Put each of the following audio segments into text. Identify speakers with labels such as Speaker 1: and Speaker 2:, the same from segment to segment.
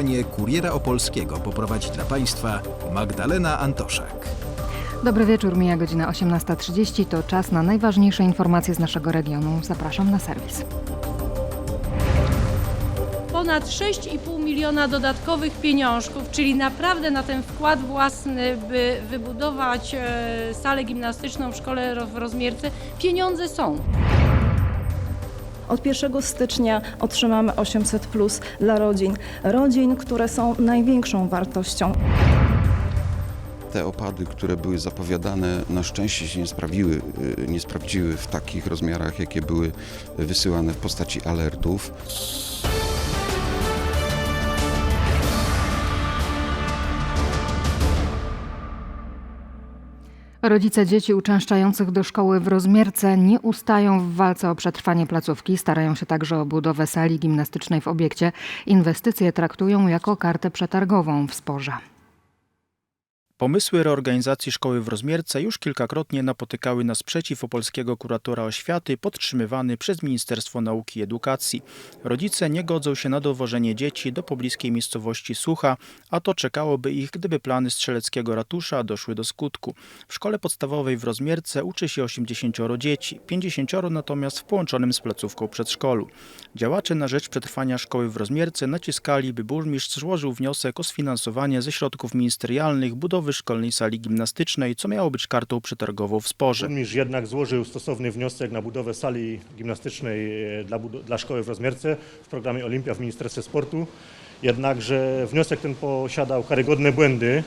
Speaker 1: Wydanie Kuriera Opolskiego poprowadzi dla Państwa Magdalena Antoszak.
Speaker 2: Dobry wieczór, mija godzina 18.30. To czas na najważniejsze informacje z naszego regionu. Zapraszam na serwis.
Speaker 3: ponad 6,5 miliona dodatkowych pieniążków, czyli naprawdę na ten wkład własny, by wybudować e, salę gimnastyczną w szkole w Rozmierce, pieniądze są.
Speaker 4: Od 1 stycznia otrzymamy 800 plus dla rodzin. Rodzin, które są największą wartością.
Speaker 5: Te opady, które były zapowiadane, na szczęście się nie sprawiły, y, nie sprawdziły w takich rozmiarach, jakie były wysyłane w postaci alertów.
Speaker 2: Rodzice dzieci uczęszczających do szkoły w Rozmierce nie ustają w walce o przetrwanie placówki. Starają się także o budowę sali gimnastycznej w obiekcie. Inwestycje traktują jako kartę przetargową w sporze.
Speaker 6: Pomysły reorganizacji szkoły w Rozmierce już kilkakrotnie napotykały na sprzeciw opolskiego kuratora oświaty podtrzymywany przez Ministerstwo Nauki i Edukacji. Rodzice nie godzą się na dowożenie dzieci do pobliskiej miejscowości Sucha, a to czekałoby ich, gdyby plany strzeleckiego ratusza doszły do skutku. W szkole podstawowej w Rozmierce uczy się 80 dzieci, 50 natomiast w połączonym z placówką przedszkolu. Działacze na rzecz przetrwania szkoły w Rozmierce naciskali, by burmistrz złożył wniosek o sfinansowanie ze środków ministerialnych budowy szkolnej sali gimnastycznej, co miało być kartą przetargową w sporze.
Speaker 7: Burmistrz jednak złożył stosowny wniosek na budowę sali gimnastycznej e, dla, dla szkoły w Rozmierce w programie Olimpia w Ministerstwie Sportu. Jednakże wniosek ten posiadał karygodne błędy.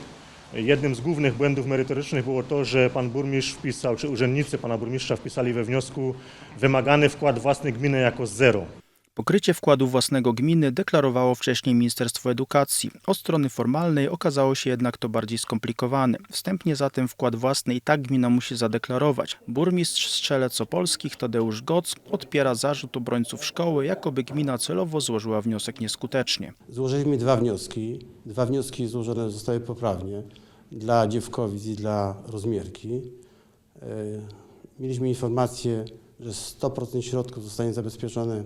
Speaker 7: Jednym z głównych błędów merytorycznych było to, że pan burmistrz wpisał, czy urzędnicy pana burmistrza wpisali we wniosku wymagany wkład własny gminy jako zero.
Speaker 6: Pokrycie wkładu własnego gminy deklarowało wcześniej Ministerstwo Edukacji. Od strony formalnej okazało się jednak to bardziej skomplikowane. Wstępnie zatem wkład własny i tak gmina musi zadeklarować. Burmistrz Strzelec Opolskich Tadeusz Goc odpiera zarzut obrońców szkoły, jakoby gmina celowo złożyła wniosek nieskutecznie.
Speaker 8: Złożyliśmy dwa wnioski. Dwa wnioski złożone zostały poprawnie dla Dziewkowic i dla Rozmierki. E, Mieliśmy informację, że 100% środków zostanie zabezpieczone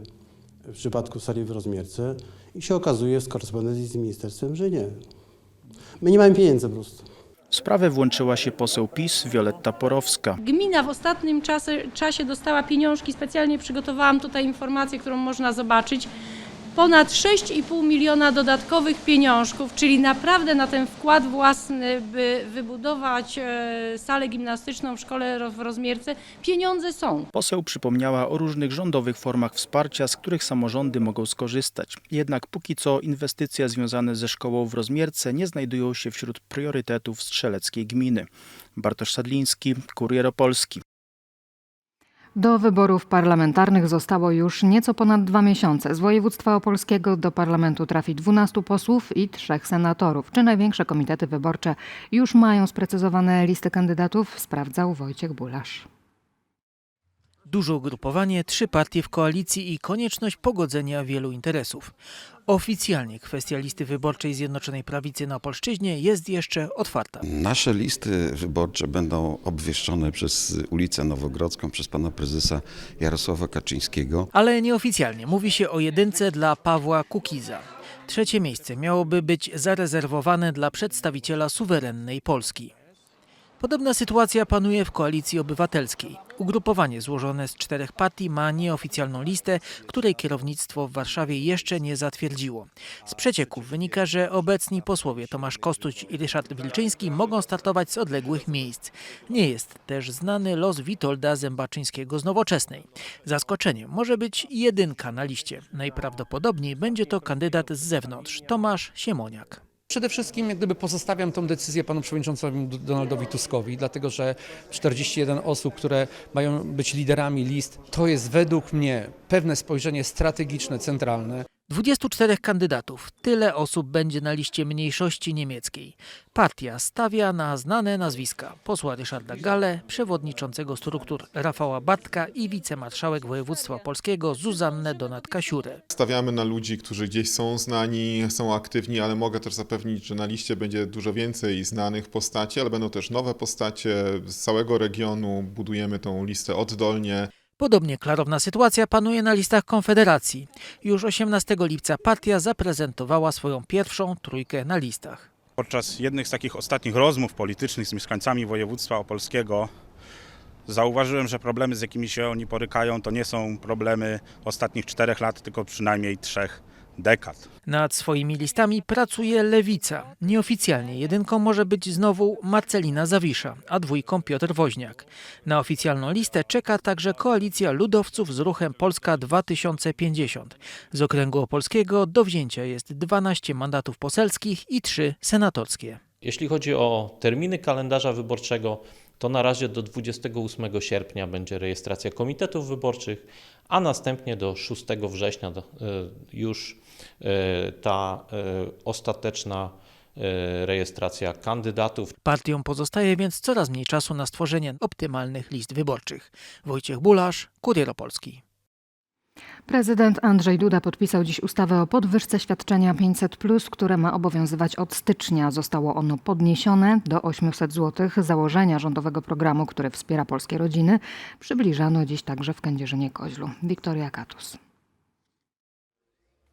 Speaker 8: w przypadku sali w Rozmierce i się okazuje z korespondencji z ministerstwem, że nie. My nie mamy pieniędzy po prostu.
Speaker 6: W sprawę włączyła się poseł PiS Wioletta Porowska.
Speaker 3: Gmina w ostatnim czasie, czasie dostała pieniążki, specjalnie przygotowałam tutaj informację, którą można zobaczyć. Ponad 6,5 miliona dodatkowych pieniążków, czyli naprawdę na ten wkład własny, by wybudować e, salę gimnastyczną w szkole w Rozmierce, pieniądze są.
Speaker 6: Poseł przypomniała o różnych rządowych formach wsparcia, z których samorządy mogą skorzystać. Jednak póki co inwestycje związane ze szkołą w Rozmierce nie znajdują się wśród priorytetów strzeleckiej gminy. Bartosz Sadliński, Kurier Opolski.
Speaker 2: Do wyborów parlamentarnych zostało już nieco ponad dwa miesiące. Z województwa opolskiego do parlamentu trafi 12 posłów i trzech senatorów. Czy największe komitety wyborcze już mają sprecyzowane listy kandydatów? Sprawdzał Wojciech Bulasz.
Speaker 9: Duże ugrupowanie, trzy partie w koalicji i konieczność pogodzenia wielu interesów. Oficjalnie kwestia listy wyborczej Zjednoczonej Prawicy na Polszczyźnie jest jeszcze otwarta.
Speaker 5: Nasze listy wyborcze będą obwieszczone przez ulicę Nowogrodzką, przez pana prezesa Jarosława Kaczyńskiego.
Speaker 9: Ale nieoficjalnie mówi się o jedynce dla Pawła Kukiza. Trzecie miejsce miałoby być zarezerwowane dla przedstawiciela suwerennej Polski. Podobna sytuacja panuje w Koalicji Obywatelskiej. Ugrupowanie złożone z czterech partii ma nieoficjalną listę, której kierownictwo w Warszawie jeszcze nie zatwierdziło. Z przecieków wynika, że obecni posłowie Tomasz Kostuś i Ryszard Wilczyński mogą startować z odległych miejsc. Nie jest też znany los Witolda Zębaczyńskiego z Nowoczesnej. Zaskoczeniem może być jedynka na liście. Najprawdopodobniej będzie to kandydat z zewnątrz, Tomasz Siemoniak.
Speaker 10: Przede wszystkim jak gdyby pozostawiam tą decyzję panu przewodniczącemu Donaldowi Tuskowi, dlatego że 41 osób, które mają być liderami list, to jest według mnie pewne spojrzenie strategiczne, centralne.
Speaker 9: 24 kandydatów. Tyle osób będzie na liście mniejszości niemieckiej. Partia stawia na znane nazwiska posła Ryszarda Gale, przewodniczącego struktur Rafała Bartka i wicemarszałek województwa polskiego Zuzannę Donat-Kasiurę.
Speaker 11: Stawiamy na ludzi, którzy gdzieś są znani, są aktywni, ale mogę też zapewnić, że na liście będzie dużo więcej znanych postaci, ale będą też nowe postacie z całego regionu. Budujemy tą listę oddolnie.
Speaker 9: Podobnie klarowna sytuacja panuje na listach Konfederacji. Już 18 lipca partia zaprezentowała swoją pierwszą trójkę na listach.
Speaker 12: Podczas jednych z takich ostatnich rozmów politycznych z mieszkańcami województwa opolskiego zauważyłem, że problemy, z jakimi się oni porykają, to nie są problemy ostatnich czterech lat, tylko przynajmniej trzech dekad.
Speaker 9: Nad swoimi listami pracuje Lewica. Nieoficjalnie jedynką może być znowu Marcelina Zawisza, a dwójką Piotr Woźniak. Na oficjalną listę czeka także koalicja ludowców z ruchem Polska 2050. Z okręgu opolskiego do wzięcia jest 12 mandatów poselskich i 3 senatorskie.
Speaker 13: Jeśli chodzi o terminy kalendarza wyborczego, to na razie do 28 sierpnia będzie rejestracja komitetów wyborczych, a następnie do 6 września e, już ta e, ostateczna e, rejestracja kandydatów.
Speaker 9: Partiom pozostaje więc coraz mniej czasu na stworzenie optymalnych list wyborczych. Wojciech Bulasz, Kurier Opolski.
Speaker 2: Prezydent Andrzej Duda podpisał dziś ustawę o podwyżce świadczenia 500, które ma obowiązywać od stycznia. Zostało ono podniesione do 800 zł. Założenia rządowego programu, który wspiera polskie rodziny, przybliżano dziś także w Kędzierzynie-Koźlu. Wiktoria Katus.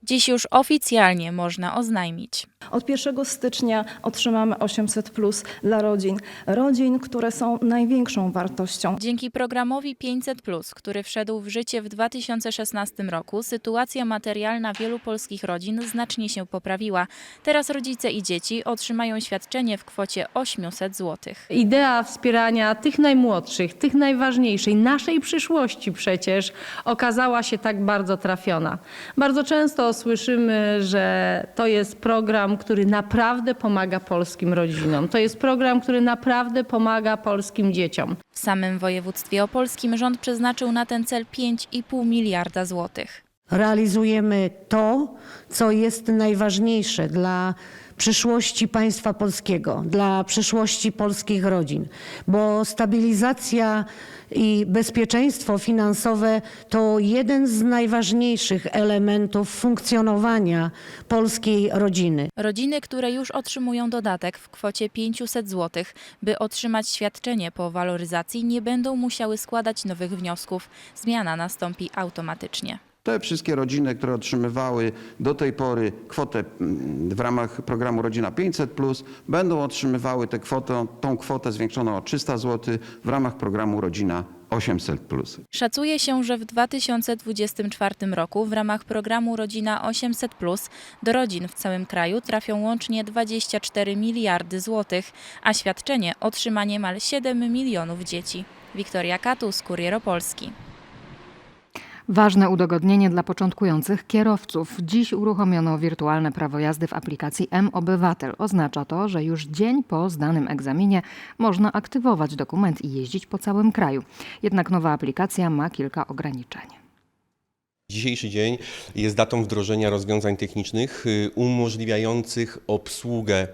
Speaker 14: Dziś już oficjalnie można oznajmić.
Speaker 4: Od 1 stycznia otrzymamy 800 plus dla rodzin. Rodzin, które są największą wartością.
Speaker 14: Dzięki programowi 500, który wszedł w życie w 2016 roku, sytuacja materialna wielu polskich rodzin znacznie się poprawiła. Teraz rodzice i dzieci otrzymają świadczenie w kwocie 800 zł.
Speaker 15: Idea wspierania tych najmłodszych, tych najważniejszych, naszej przyszłości przecież okazała się tak bardzo trafiona. Bardzo często słyszymy, że to jest program, który naprawdę pomaga polskim rodzinom. To jest program, który naprawdę pomaga polskim dzieciom.
Speaker 14: W samym województwie opolskim rząd przeznaczył na ten cel 5,5 miliarda złotych.
Speaker 16: realizujemy to, co jest najważniejsze dla przyszłości państwa polskiego, dla przyszłości polskich rodzin, bo stabilizacja i bezpieczeństwo finansowe to jeden z najważniejszych elementów funkcjonowania polskiej rodziny.
Speaker 14: Rodziny, które już otrzymują dodatek w kwocie 500 zł, by otrzymać świadczenie po waloryzacji, nie będą musiały składać nowych wniosków. Zmiana nastąpi automatycznie.
Speaker 5: Te wszystkie rodziny, które otrzymywały do tej pory kwotę mm, w ramach programu Rodzina 500, będą otrzymywały tę kwotę, tą kwotę zwiększoną o 300 zł w ramach programu Rodzina 800.
Speaker 14: Szacuje się, że w 2024 roku w ramach programu Rodzina 800 do rodzin w całym kraju trafią łącznie 24 miliardy złotych, a świadczenie otrzyma niemal 7 milionów dzieci. Wiktoria Katus, Kurier Opolski.
Speaker 2: Ważne udogodnienie dla początkujących kierowców. Dziś uruchomiono wirtualne prawo jazdy w aplikacji M-Obywatel. Oznacza to, że już dzień po zdanym egzaminie można aktywować dokument i jeździć po całym kraju. Jednak nowa aplikacja ma kilka ograniczeń.
Speaker 17: Dzisiejszy dzień jest datą wdrożenia rozwiązań technicznych y, umożliwiających obsługę,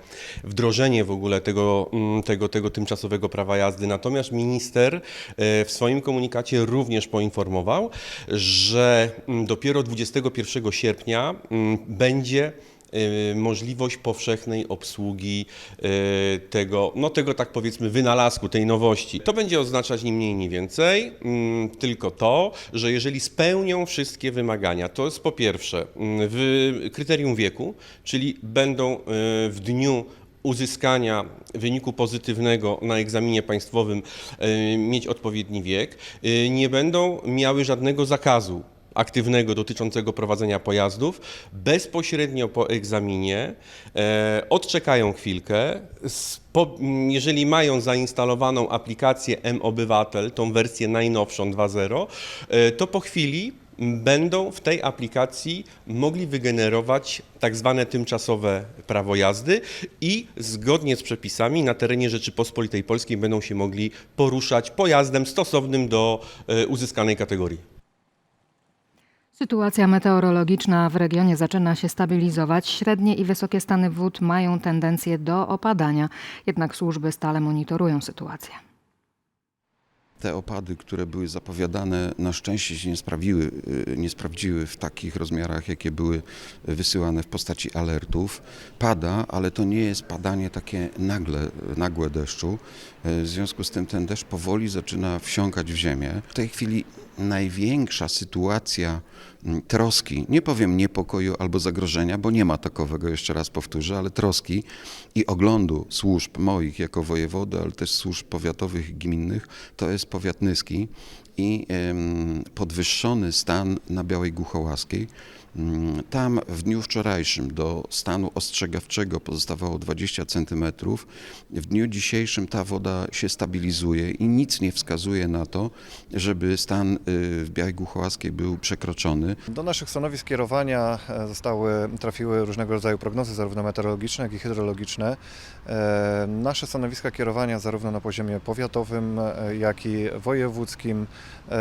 Speaker 17: wdrożenie w ogóle tego, mm, tego, tego tymczasowego prawa jazdy. Natomiast minister e, w swoim komunikacie również poinformował, że mm, dopiero 21 sierpnia mm, będzie możliwość powszechnej obsługi y, tego, no tego tak powiedzmy wynalazku, tej nowości. To będzie oznaczać ni mniej, ni więcej, mm, tylko to, że jeżeli spełnią wszystkie wymagania, to jest po pierwsze mm, w kryterium wieku, czyli będą y, w dniu uzyskania wyniku pozytywnego na egzaminie państwowym y, mieć odpowiedni wiek, y, nie będą miały żadnego zakazu aktywnego dotyczącego prowadzenia pojazdów, bezpośrednio po egzaminie e, odczekają chwilkę. Jeżeli mają zainstalowaną aplikację M-Obywatel, tą wersję najnowszą 2.0, e, to po chwili będą w tej aplikacji mogli wygenerować tak zwane tymczasowe prawo jazdy i zgodnie z przepisami na terenie Rzeczypospolitej Polskiej będą się mogli poruszać pojazdem stosownym do e, uzyskanej kategorii.
Speaker 2: Sytuacja meteorologiczna w regionie zaczyna się stabilizować. Średnie i wysokie stany wód mają tendencję do opadania, jednak służby stale monitorują sytuację.
Speaker 5: Te opady, które były zapowiadane, na szczęście się nie sprawiły, y, nie sprawdziły w takich rozmiarach, jakie były wysyłane w postaci alertów. Pada, ale to nie jest padanie takie nagle, nagłe deszczu. Y, W związku z tym ten deszcz powoli zaczyna wsiąkać w ziemię. W tej chwili największa sytuacja troski, nie powiem niepokoju albo zagrożenia, bo nie ma takowego, jeszcze raz powtórzę, ale troski i oglądu służb moich jako wojewody, ale też służb powiatowych i gminnych, to jest powiat Nyski i podwyższony stan na Białej Głuchołaskiej. Mm, Tam w dniu wczorajszym do stanu ostrzegawczego pozostawało 20 centymetrów. W dniu dzisiejszym ta woda się stabilizuje i nic nie wskazuje na to, żeby stan y, w Białej Głuchołaskiej był przekroczony.
Speaker 18: Do naszych stanowisk kierowania e, zostały, trafiły różnego rodzaju prognozy, zarówno meteorologiczne, jak i hydrologiczne. E, Nasze stanowiska kierowania, zarówno na poziomie powiatowym, e, jak i wojewódzkim,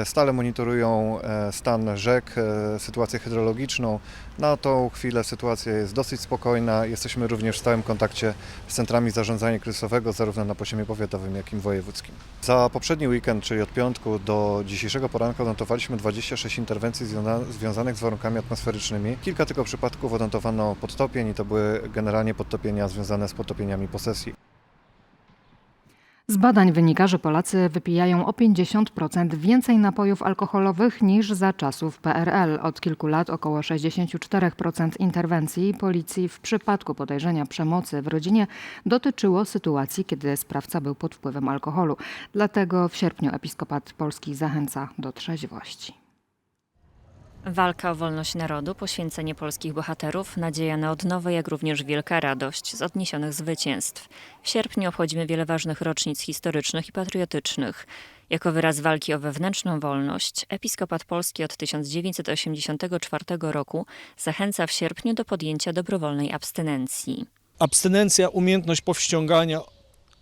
Speaker 18: stale monitorują e, stan rzek, e, sytuację hydrologiczną. Na tą chwilę sytuacja jest dosyć spokojna. Jesteśmy również w stałym kontakcie z centrami zarządzania kryzysowego, zarówno na poziomie powiatowym, jak i wojewódzkim. Za poprzedni weekend, czyli od piątku do dzisiejszego poranka, odnotowaliśmy 26 interwencji związa- związanych z warunkami atmosferycznymi. Kilka tylko przypadków odnotowano podtopień i to były generalnie podtopienia związane z podtopieniami posesji.
Speaker 2: Z badań wynika, że Polacy wypijają o 50% więcej napojów alkoholowych niż za czasów PRL. Od kilku lat około 64% interwencji policji w przypadku podejrzenia przemocy w rodzinie dotyczyło sytuacji, kiedy sprawca był pod wpływem alkoholu. Dlatego w sierpniu Episkopat Polski zachęca do trzeźwości.
Speaker 19: Walka o wolność narodu, poświęcenie polskich bohaterów, nadzieja na odnowę, jak również wielka radość z odniesionych zwycięstw. W sierpniu obchodzimy wiele ważnych rocznic historycznych i patriotycznych. Jako wyraz walki o wewnętrzną wolność, Episkopat Polski od 1984 roku zachęca w sierpniu do podjęcia dobrowolnej abstynencji.
Speaker 20: Abstynencja, umiejętność powściągania,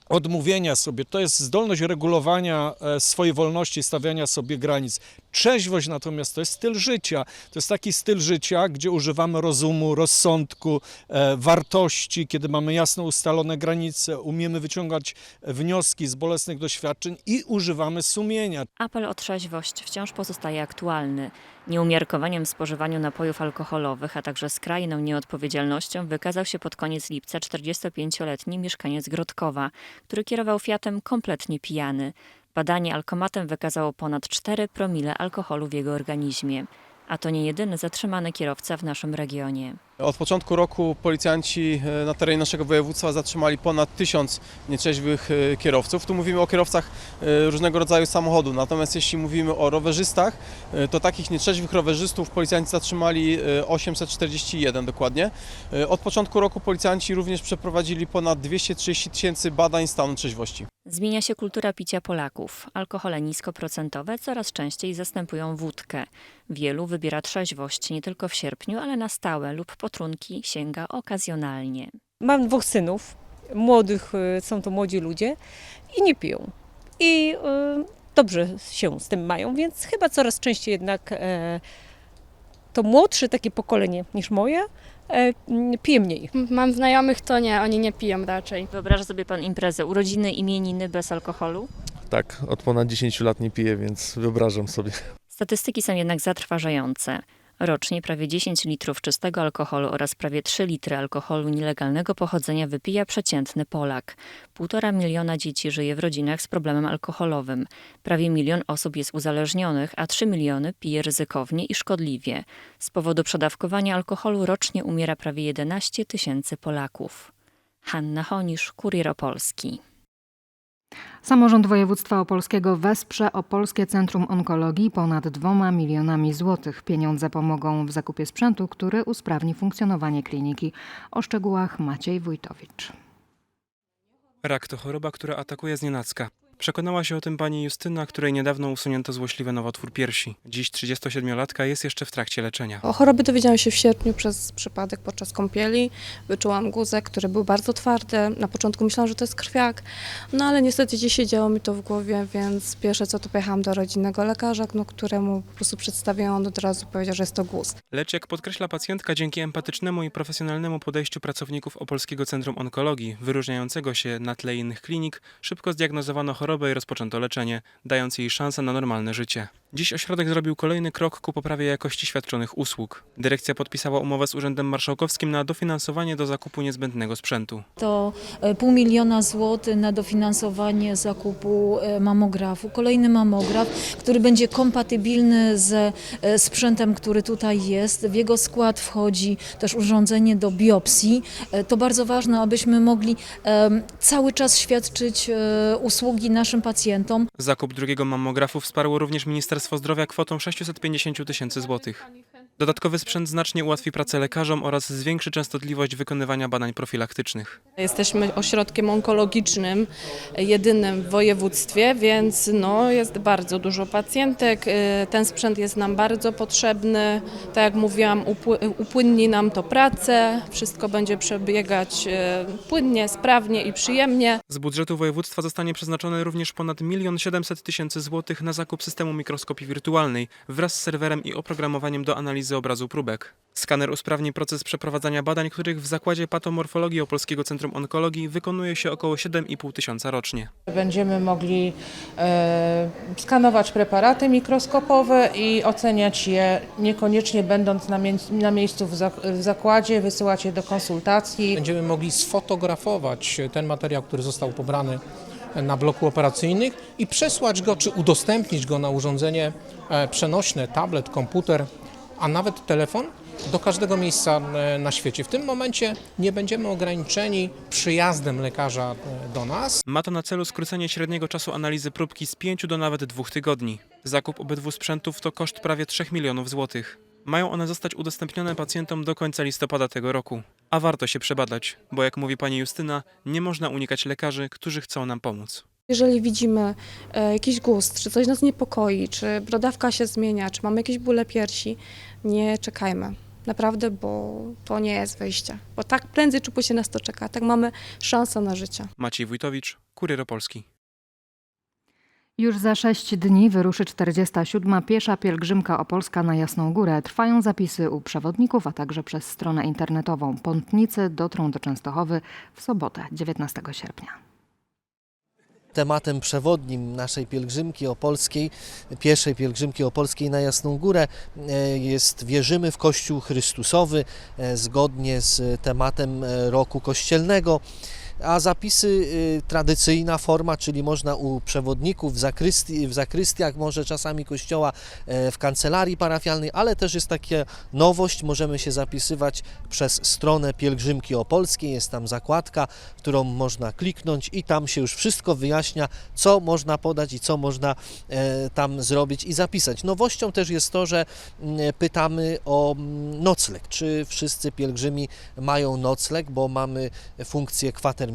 Speaker 20: odmówienia sobie, to jest zdolność regulowania e, swojej wolności, stawiania sobie granic. Trzeźwość natomiast to jest styl życia. To jest taki styl życia, gdzie używamy rozumu, rozsądku, e, wartości, kiedy mamy jasno ustalone granice, umiemy wyciągać wnioski z bolesnych doświadczeń i używamy sumienia.
Speaker 19: Apel o trzeźwość wciąż pozostaje aktualny. Nieumiarkowaniem w spożywaniu napojów alkoholowych, a także skrajną nieodpowiedzialnością wykazał się pod koniec lipca 45-letni mieszkaniec Grodkowa, który kierował Fiatem kompletnie pijany. Badanie alkomatem wykazało ponad 4 promile alkoholu w jego organizmie. A to nie jedyny zatrzymany kierowca w naszym regionie.
Speaker 21: Od początku roku policjanci e, na terenie naszego województwa zatrzymali ponad tysiąc nieczeźwych e, kierowców. Tu mówimy o kierowcach e, różnego rodzaju samochodu. Natomiast jeśli mówimy o rowerzystach, to takich nieczeźwych rowerzystów policjanci zatrzymali e, 841 dokładnie. Od początku roku policjanci również przeprowadzili ponad 230 tysięcy badań stanu trzeźwości.
Speaker 19: Zmienia się kultura picia Polaków. Alkohole niskoprocentowe coraz częściej zastępują wódkę. Wielu wybiera trzeźwość nie tylko w sierpniu, ale na stałe lub potrunki sięga okazjonalnie.
Speaker 22: Mam dwóch synów, młodych, y, są to młodzi ludzie i nie piją. I y, dobrze się z tym mają, więc chyba coraz częściej jednak e, to młodsze takie pokolenie niż moje e, pije mniej.
Speaker 23: Mam znajomych, to nie, oni nie piją raczej.
Speaker 19: Wyobraża sobie pan imprezę urodziny, imieniny bez alkoholu?
Speaker 24: Tak, od ponad 10 lat nie piję, więc wyobrażam sobie.
Speaker 19: Statystyki są jednak zatrważające. Rocznie prawie 10 litrów czystego alkoholu oraz prawie 3 litry alkoholu nielegalnego pochodzenia wypija przeciętny Polak. Półtora miliona dzieci żyje w rodzinach z problemem alkoholowym. Prawie milion osób jest uzależnionych, a 3 miliony pije ryzykownie i szkodliwie. Z powodu przedawkowania alkoholu rocznie umiera prawie 11 tysięcy Polaków. Hanna Honisz, Kurier Opolski.
Speaker 2: Samorząd województwa opolskiego wesprze Opolskie Centrum Onkologii ponad dwoma milionami złotych. Pieniądze pomogą w zakupie sprzętu, który usprawni funkcjonowanie kliniki. O szczegółach Maciej Wójtowicz.
Speaker 14: Rak to choroba, która atakuje znienacka. Przekonała się o tym pani Justyna, której niedawno usunięto złośliwy nowotwór piersi. Dziś 37-latka jest jeszcze w trakcie leczenia.
Speaker 25: O chorobie dowiedziałam się w sierpniu przez przypadek podczas kąpieli. Wyczułam guzek, który był bardzo twardy. Na początku myślałam, że to jest krwiak, no ale niestety dzisiaj działo mi to w głowie, więc pierwsze co to pojechałam do rodzinnego lekarza, no, któremu po prostu przedstawiłam, on od razu powiedział, że jest to guz.
Speaker 14: Lecz jak podkreśla pacjentka, dzięki empatycznemu i profesjonalnemu podejściu pracowników Opolskiego Centrum Onkologii, wyróżniającego się na tle innych klinik, szybko zdiagnozowano chorobę i rozpoczęto leczenie, dając jej szansę na normalne życie. Dziś ośrodek zrobił kolejny krok ku poprawie jakości świadczonych usług. Dyrekcja podpisała umowę z Urzędem Marszałkowskim na dofinansowanie do zakupu niezbędnego sprzętu.
Speaker 26: To e, pół miliona złotych na dofinansowanie zakupu e, mamografu. Kolejny mamograf, który będzie kompatybilny ze sprzętem, który tutaj jest. W jego skład wchodzi też urządzenie do biopsji. E, To bardzo ważne, abyśmy mogli cały czas świadczyć usługi naszym pacjentom.
Speaker 14: Zakup drugiego mammografu wsparło również Ministerstwo Zdrowia kwotą 650 tysięcy złotych. Dodatkowy sprzęt znacznie ułatwi pracę lekarzom oraz zwiększy częstotliwość wykonywania badań profilaktycznych.
Speaker 25: Jesteśmy ośrodkiem onkologicznym, jedynym w województwie, więc no, jest bardzo dużo pacjentek. Y, Ten sprzęt jest nam bardzo potrzebny. Tak jak mówiłam, upły- upłynni nam to pracę, wszystko będzie przebiegać y, płynnie, sprawnie i przyjemnie.
Speaker 14: Z budżetu województwa zostanie przeznaczone również ponad 1 700 tysięcy złotych na zakup systemu mikroskopii wirtualnej wraz z serwerem i oprogramowaniem do analizy obrazu próbek. Skaner usprawni proces przeprowadzania badań, których w Zakładzie Patomorfologii Opolskiego Centrum Onkologii wykonuje się około 7,5 tysiąca rocznie.
Speaker 27: Będziemy mogli e, skanować preparaty mikroskopowe i oceniać je niekoniecznie będąc na, mie- na miejscu w, zak- w zakładzie, wysyłać je do konsultacji.
Speaker 28: Będziemy mogli sfotografować ten materiał, który został pobrany na bloku operacyjnych i przesłać go, czy udostępnić go na urządzenie e, przenośne, tablet, komputer, a nawet telefon do każdego miejsca e, na świecie. W tym momencie nie będziemy ograniczeni przyjazdem lekarza e, do nas.
Speaker 14: Ma to na celu skrócenie średniego czasu analizy próbki z 5 do nawet 2 tygodni. Zakup obydwu sprzętów to koszt prawie 3 milionów złotych. Mają one zostać udostępnione pacjentom do końca listopada tego roku. A warto się przebadać, bo jak mówi pani Justyna, nie można unikać lekarzy, którzy chcą nam pomóc.
Speaker 25: Jeżeli widzimy e, jakiś gust, czy coś nas niepokoi, czy brodawka się zmienia, czy mamy jakieś bóle piersi, nie czekajmy. Naprawdę, bo to nie jest wyjście. Bo tak prędzej czy później nas to czeka. Tak mamy szansę na życie.
Speaker 14: Maciej Wójtowicz, Kurier Opolski.
Speaker 2: Już za sześć dni wyruszy 47. piesza pielgrzymka opolska na Jasną Górę. Trwają zapisy u przewodników, a także przez stronę internetową. Pątnicy dotrą do Częstochowy w sobotę, 19 sierpnia.
Speaker 29: Tematem przewodnim naszej pielgrzymki opolskiej, pierwszej pielgrzymki opolskiej na Jasną Górę e, jest Wierzymy w Kościół Chrystusowy, e, zgodnie z tematem e, roku kościelnego. A zapisy e, tradycyjna forma, czyli można u przewodników w, zakrystii, w zakrystiach, może czasami kościoła e, w kancelarii parafialnej, ale też jest taka nowość, możemy się zapisywać przez stronę pielgrzymki opolskiej, jest tam zakładka, którą można kliknąć i tam się już wszystko wyjaśnia, co można podać i co można e, tam zrobić i zapisać. Nowością też jest to, że mm, pytamy o mm, nocleg, czy wszyscy pielgrzymi mają nocleg, bo mamy funkcję kwatermistrza,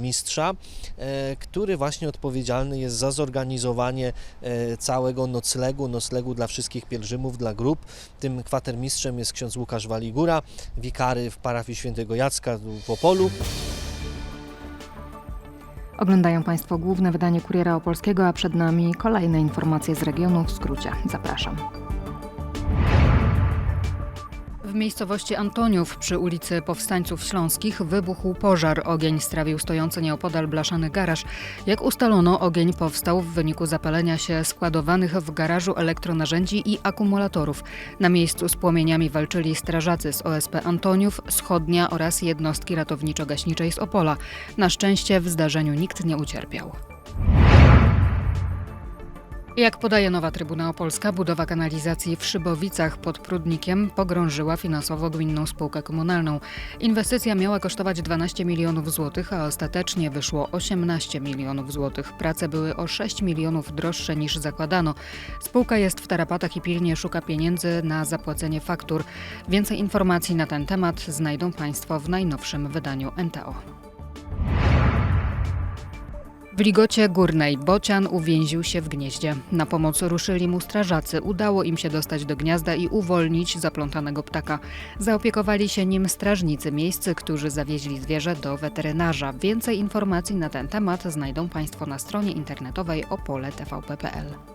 Speaker 29: e, który właśnie odpowiedzialny jest za zorganizowanie e, całego noclegu, noclegu dla wszystkich pielgrzymów, dla grup. Tym kwatermistrzem jest ksiądz Łukasz Waligura, wikary w parafii świętego Jacka w Opolu.
Speaker 2: Oglądają Państwo główne wydanie Kuriera Opolskiego, a przed nami kolejne informacje z regionu w skrócie. Zapraszam. W miejscowości Antoniów przy ulicy Powstańców Śląskich wybuchł pożar. Ogień strawił stojący nieopodal blaszany garaż. Jak ustalono, ogień powstał w wyniku zapalenia się składowanych w garażu elektronarzędzi i akumulatorów. Na miejscu z płomieniami walczyli strażacy z OSP Antoniów, Schodnia oraz jednostki ratowniczo-gaśniczej z Opola. Na szczęście w zdarzeniu nikt nie ucierpiał. Jak podaje Nowa Trybuna Opolska, budowa kanalizacji w Szybowicach pod Prudnikiem pogrążyła finansowo gminną spółkę komunalną. Inwestycja miała kosztować 12 milionów złotych, a ostatecznie wyszło 18 milionów złotych. Prace były o 6 milionów droższe niż zakładano. Spółka jest w tarapatach i pilnie szuka pieniędzy na zapłacenie faktur. Więcej informacji na ten temat znajdą Państwo w najnowszym wydaniu NTO. W Ligocie Górnej Bocian uwięził się w gnieździe. Na pomoc ruszyli mu strażacy. Udało im się dostać do gniazda i uwolnić zaplątanego ptaka. Zaopiekowali się nim strażnicy miejscy, którzy zawieźli zwierzę do weterynarza. Więcej informacji na ten temat znajdą Państwo na stronie internetowej opole.tvp.pl.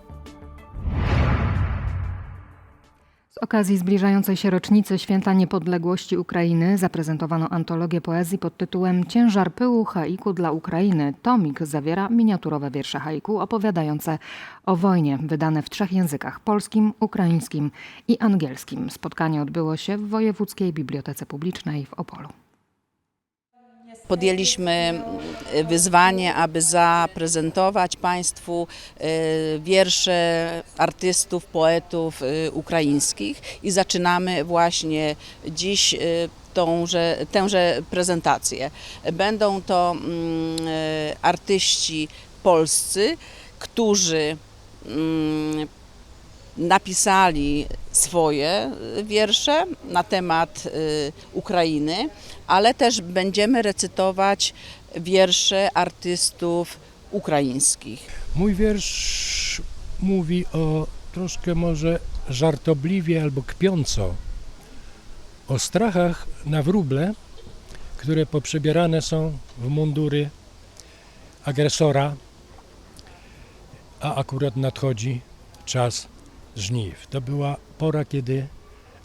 Speaker 2: Z okazji zbliżającej się rocznicy Święta Niepodległości Ukrainy zaprezentowano antologię poezji pod tytułem Ciężar pyłu haiku dla Ukrainy. Tomik zawiera miniaturowe wiersze haiku opowiadające o wojnie, wydane w trzech językach polskim, ukraińskim i angielskim. Spotkanie odbyło się w Wojewódzkiej Bibliotece Publicznej w Opolu.
Speaker 30: Podjęliśmy wyzwanie, aby zaprezentować Państwu e, wiersze artystów, poetów e, ukraińskich i zaczynamy właśnie dziś e, tąże, tęże prezentację. Będą to mm, e, artyści polscy, którzy mm, napisali swoje wiersze na temat y, Ukrainy, ale też będziemy recytować wiersze artystów ukraińskich.
Speaker 31: Mój wiersz mówi o troszkę może żartobliwie albo kpiąco o strachach na wróble, które poprzebierane są w mundury agresora, a akurat nadchodzi czas żniw. To była pora, kiedy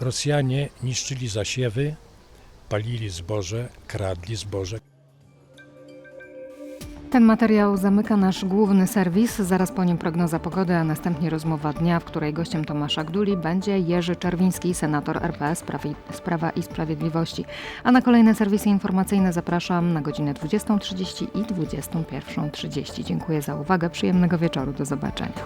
Speaker 31: Rosjanie niszczyli zasiewy, palili zboże, kradli zboże.
Speaker 2: Ten materiał zamyka nasz główny serwis. Zaraz po nim prognoza pogody, a następnie rozmowa dnia, w której gościem Tomasza Gduli będzie Jerzy Czerwiński, senator RPS Prawi- z Prawa i Sprawiedliwości. A na kolejne serwisy informacyjne zapraszam na godzinę 20.30 i 21.30. Dziękuję za uwagę. Przyjemnego wieczoru. Do zobaczenia.